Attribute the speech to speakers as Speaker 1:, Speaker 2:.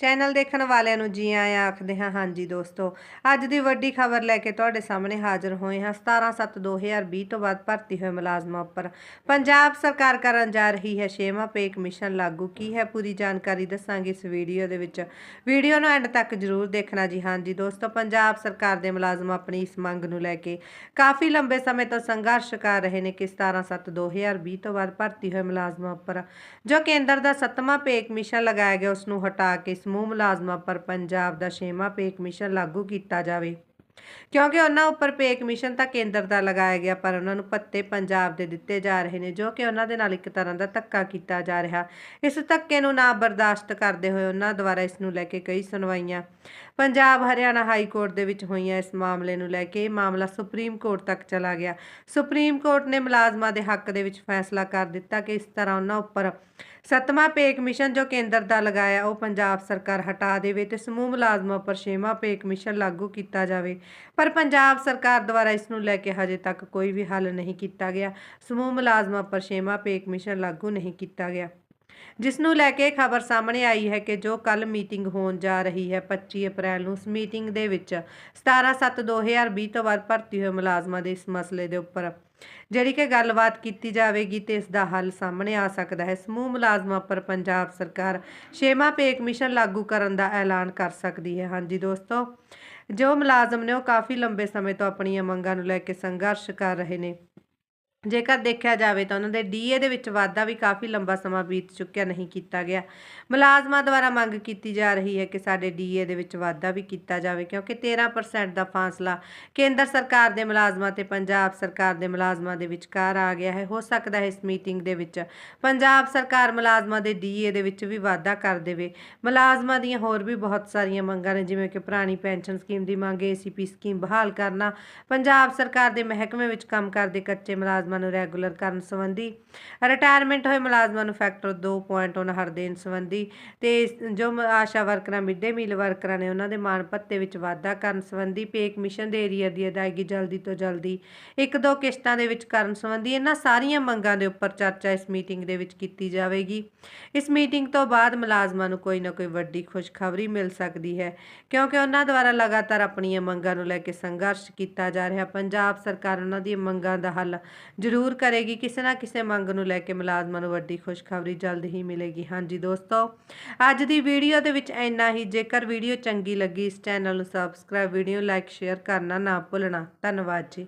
Speaker 1: Channel ਦੇਖਣ ਵਾਲਿਆਂ ਨੂੰ ਜੀ ਆਇਆਂ ਆਖਦੇ ਹਾਂ, ਹਾਂਜੀ ਦੋਸਤੋ, ਅੱਜ ਦੀ ਵੱਡੀ ਖਬਰ ਲੈ ਕੇ ਤੁਹਾਡੇ ਸਾਹਮਣੇ ਹਾਜ਼ਰ ਹੋਏ ਹਾਂ। 17/7/2020 ਤੋਂ ਬਾਅਦ ਭਰਤੀ ਹੋਏ ਮੁਲਾਜ਼ਮਾਂ ਉੱਪਰ ਪੰਜਾਬ ਸਰਕਾਰ ਕਰਨ ਜਾ ਰਹੀ ਹੈ ਛੇਵਾਂ ਪੇ ਕਮਿਸ਼ਨ ਲਾਗੂ। ਕੀ ਹੈ ਪੂਰੀ ਜਾਣਕਾਰੀ ਦੱਸਾਂਗੇ ਇਸ ਵੀਡੀਓ ਦੇ ਵਿੱਚ। ਵੀਡੀਓ ਨੂੰ ਐਂਡ ਤੱਕ ਜਰੂਰ ਦੇਖਣਾ ਜੀ। ਹਾਂਜੀ ਦੋਸਤੋ, ਪੰਜਾਬ ਸਰਕਾਰ ਦੇ ਮੁਲਾਜ਼ਮ ਆਪਣੀ ਇਸ ਮੰਗ ਨੂੰ ਲੈ ਕੇ ਕਾਫੀ ਲੰਬੇ ਸਮੇਂ ਤੋਂ ਸੰਘਰਸ਼ ਕਰ ਰਹੇ ਨੇ ਕਿ 17/7/2020 ਤੋਂ ਬਾਅਦ ਭਰਤੀ ਹੋਏ ਮੁਲਾਜ਼ਮਾਂ ਉੱਪਰ ਜੋ ਕੇਂਦਰ ਦਾ ਸੱਤਵਾਂ ਪੇ ਕਮਿਸ਼ਨ ਲਗਾਇਆ ਗਿਆ ਉਸ ਨੂੰ ਹਟਾ ਕੇ ਸਮੂਹ ਮੁਲਾਜ਼ਮਾਂ ਪਰ ਪੰਜਾਬ ਦਾ ਛੇਵਾਂ ਪੇ ਕਮਿਸ਼ਨ ਲਾਗੂ ਕੀਤਾ ਜਾਵੇ। ਕਿਉਂਕਿ ਉਹਨਾਂ ਉੱਪਰ ਪੇ ਕਮਿਸ਼ਨ ਤਾਂ ਕੇਂਦਰ ਦਾ ਲਗਾਇਆ ਗਿਆ, ਪਰ ਉਹਨਾਂ ਨੂੰ ਪੱਤੇ ਪੰਜਾਬ ਦੇ ਦਿੱਤੇ ਜਾ ਰਹੇ ਨੇ, ਜੋ ਕਿ ਉਹਨਾਂ ਦੇ ਨਾਲ ਇੱਕ ਤਰ੍ਹਾਂ ਦਾ ਧੱਕਾ ਕੀਤਾ ਜਾ ਰਿਹਾ। ਇਸ ਧੱਕੇ ਨੂੰ ਨਾ ਬਰਦਾਸ਼ਤ ਕਰਦੇ ਹੋਏ ਉਹਨਾਂ ਦੁਆਰਾ ਇਸ ਨੂੰ ਲੈ ਕੇ ਕਈ ਸੁਣਵਾਈਆਂ। ਪੰਜਾਬ, ਹਰਿਆਣਾ ਹਾਈ ਕੋਰਟ ਦੇ ਵਿੱਚ ਹੋਈਆਂ ਇਸ ਮਾਮਲੇ ਨੂੰ ਲੈ ਕੇ ਇਹ ਮਾਮਲਾ ਸੁਪਰੀਮ ਕੋਰਟ ਤੱਕ ਚਲਾ ਗਿਆ। ਸੁਪਰੀਮ ਕੋਰਟ ਨੇ ਮੁਲਾਜ਼ਮਾਂ ਦੇ ਹੱਕ ਦੇ ਵਿੱਚ ਫੈਸਲਾ ਕਰ ਦਿੱਤਾ ਕਿ ਇਸ ਤਰ੍ਹਾਂ ਉਹਨਾਂ ਉੱਪਰ ਸੱਤਵਾਂ ਪੇ ਕਮਿਸ਼ਨ ਜੋ ਕੇਂਦਰ ਦਾ ਲਗਾਇਆ, ਉਹ ਪੰਜਾਬ ਸਰਕਾਰ ਹਟਾ ਦੇਵੇ ਤੇ ਸਮੂਹ ਮੁਲਾਜ਼ਮਾਂ ਉੱਪਰ ਛੇਵਾਂ ਪੇ ਕਮਿਸ਼ਨ ਲਾਗੂ ਕੀਤਾ ਜਾਵੇ। ਪਰ ਪੰਜਾਬ ਸਰਕਾਰ ਦੁਆਰਾ ਇਸ ਨੂੰ ਲੈ ਕੇ ਹਜੇ ਤੱਕ ਕੋਈ ਵੀ ਹੱਲ ਨਹੀਂ ਕੀਤਾ ਗਿਆ। ਸਮੂਹ ਮੁਲਾਜ਼ਮਾਂ ਪਰ ਛੇਵਾਂ ਪੇ ਕਮਿਸ਼ਨ ਲਾਗੂ ਨਹੀਂ ਕੀਤਾ ਗਿਆ। ਜਿਸ ਨੂੰ ਲੈ ਕੇ ਖਬਰ ਸਾਹਮਣੇ ਆਈ ਹੈ ਕਿ ਜੋ ਕੱਲ ਮੀਟਿੰਗ ਹੋਣ ਜਾ ਰਹੀ ਹੈ 25 ਅਪ੍ਰੈਲ ਨੂੰ, ਉਸ ਮੀਟਿੰਗ ਦੇ ਵਿੱਚ 17/7/2020 ਤੋਂ ਬਾਅਦ ਭਰਤੀ ਹੋਏ ਮੁਲਾਜ਼ਮਾਂ ਦੇ ਇਸ ਮਸਲੇ ਦੇ ਉੱਪਰ। ਜਿਹੜੀ ਕਿ ਗੱਲਬਾਤ ਕੀਤੀ ਜਾਵੇਗੀ ਤੇ ਇਸ ਦਾ ਹੱਲ ਸਾਹਮਣੇ ਆ ਸਕਦਾ ਹੈ। ਸਮੂਹ ਮੁਲਾਜ਼ਮਾਂ ਪਰ ਪੰਜਾਬ ਸਰਕਾਰ ਛੇਵਾਂ ਪੇ ਕਮਿਸ਼ਨ ਲਾਗੂ ਕਰਨ ਦਾ ਐਲਾਨ ਕਰ ਸਕਦੀ ਹੈ। ਹਾਂਜੀ ਦੋਸਤੋ, ਜੋ ਮੁਲਾਜ਼ਮ ਨੇ ਉਹ ਕਾਫੀ ਲੰਬੇ ਸਮੇਂ ਤੋਂ ਆਪਣੀਆਂ ਮੰਗਾਂ ਨੂੰ ਲੈ ਕੇ ਸੰਘਰਸ਼ ਕਰ ਰਹੇ ਨੇ। ਜੇਕਰ ਦੇਖਿਆ ਜਾਵੇ ਤਾਂ ਉਹਨਾਂ ਦੇ ਡੀਏ ਦੇ ਵਿੱਚ ਵਾਧਾ ਵੀ ਕਾਫੀ ਲੰਬਾ ਸਮਾਂ ਬੀਤ ਚੁੱਕਿਆ ਨਹੀਂ ਕੀਤਾ ਗਿਆ। ਮੁਲਾਜ਼ਮਾਂ ਦੁਆਰਾ ਮੰਗ ਕੀਤੀ ਜਾ ਰਹੀ ਹੈ ਕਿ ਸਾਡੇ ਡੀਏ ਦੇ ਵਿੱਚ ਵਾਧਾ ਵੀ ਕੀਤਾ ਜਾਵੇ ਕਿਉਂਕਿ 13% ਦਾ ਫਾਸਲਾ ਕੇਂਦਰ ਸਰਕਾਰ ਦੇ ਮੁਲਾਜ਼ਮਾਂ ਤੇ ਪੰਜਾਬ ਸਰਕਾਰ ਦੇ ਮੁਲਾਜ਼ਮਾਂ ਦੇ ਵਿਚਕਾਰ ਆ ਗਿਆ ਹੈ। ਹੋ ਸਕਦਾ ਹੈ ਇਸ ਮੀਟਿੰਗ ਦੇ ਵਿੱਚ ਪੰਜਾਬ ਸਰਕਾਰ ਮੁਲਾਜ਼ਮਾਂ ਦੇ ਡੀਏ ਦੇ ਵਿੱਚ ਵੀ ਵਾਧਾ ਕਰ ਦੇਵੇ। ਮੁਲਾਜ਼ਮਾਂ ਦੀਆਂ ਹੋਰ ਵੀ ਬਹੁਤ ਸਾਰੀਆਂ ਮੰਗਾਂ ਨੇ ਜਿਵੇਂ ਕਿ ਪੁਰਾਣੀ ਪੈਨਸ਼ਨ ਸਕੀਮ ਦੀ ਮੰਗ ਏਸੀਪੀ ਸਕੀਮ ਬਹਾਲ ਕਰਨਾ, ਪੰਜਾਬ ਸਰਕਾਰ ਦੇ ਮਹਿਕਮੇ ਵਿੱਚ ਕੰਮ ਕਰਦੇ ਕੱਚੇ ਮੁਲਾਜ਼ਮ ਨੂੰ ਰੈਗੂਲਰ ਕਰਨ ਸੰਬੰਧੀ। ਰਿਟਾਇਰਮੈਂਟ ਹੋਏ ਮੁਲਾਜ਼ਮਾਂ ਨੂੰ ਫੈਕਟਰ 2.9 ਦੇਣ ਸੰਬੰਧੀ ਤੇ ਜੋ ਆਸ਼ਾ ਵਰਕਰਾਂ ਮਿੱਡੇ ਮੀਲ ਵਰਕਰਾਂ ਨੇ ਉਹਨਾਂ ਦੇ ਮਾਣ ਭੱਤੇ ਵਿੱਚ ਵਾਧਾ ਕਰਨ ਸੰਬੰਧੀ ਪੇ ਕਮਿਸ਼ਨ ਦੇ ਏਰੀਆ ਦੀ ਅਦਾਇਗੀ ਜਲਦੀ ਤੋਂ ਜਲਦੀ ਇੱਕ ਦੋ ਕਿਸ਼ਤਾਂ ਦੇ ਵਿੱਚ ਕਰਨ ਸੰਬੰਧੀ ਇਹਨਾਂ ਸਾਰੀਆਂ ਮੰਗਾਂ ਦੇ ਉੱਪਰ ਚਰਚਾ ਇਸ ਮੀਟਿੰਗ ਦੇ ਵਿੱਚ ਕੀਤੀ ਜਾਵੇਗੀ। ਇਸ ਮੀਟਿੰਗ ਤੋਂ ਬਾਅਦ ਮੁਲਾਜ਼ਮਾਂ ਨੂੰ ਕੋਈ ਨਾ ਕੋਈ ਵੱਡੀ ਖੁਸ਼ਖਬਰੀ ਮਿਲ ਸਕਦੀ ਹੈ, ਕਿਉਂਕਿ ਉਹਨਾਂ ਦੁਆਰਾ ਲਗਾਤਾਰ ਆਪਣੀਆਂ ਮੰਗਾਂ ਨੂੰ ਲੈ ਕੇ ਸੰਘਰਸ਼ ਕੀਤਾ ਜਾ ਰਿਹਾ। ਪੰਜਾਬ ਸਰਕਾਰ ਉਹਨਾਂ ਦੀਆਂ ਮੰਗਾਂ ਦਾ ਹੱਲ ਜ਼ਰੂਰ ਕਰੇਗੀ, ਕਿਸੇ ਨਾ ਕਿਸੇ ਮੰਗ ਨੂੰ ਲੈ ਕੇ ਮੁਲਾਜ਼ਮਾਂ ਨੂੰ ਵੱਡੀ ਖੁਸ਼ਖਬਰੀ ਜਲਦ ਹੀ ਮਿਲੇਗੀ। ਹਾਂਜੀ ਦੋਸਤੋ, ਅੱਜ ਦੀ ਵੀਡੀਓ ਦੇ ਵਿੱਚ ਇੰਨਾ ਹੀ। ਜੇਕਰ ਵੀਡੀਓ ਚੰਗੀ ਲੱਗੀ, ਇਸ ਚੈਨਲ ਨੂੰ ਸਬਸਕ੍ਰਾਈਬ ਵੀਡੀਓ ਲਾਈਕ ਸ਼ੇਅਰ ਕਰਨਾ ਨਾ ਭੁੱਲਣਾ। ਧੰਨਵਾਦ ਜੀ।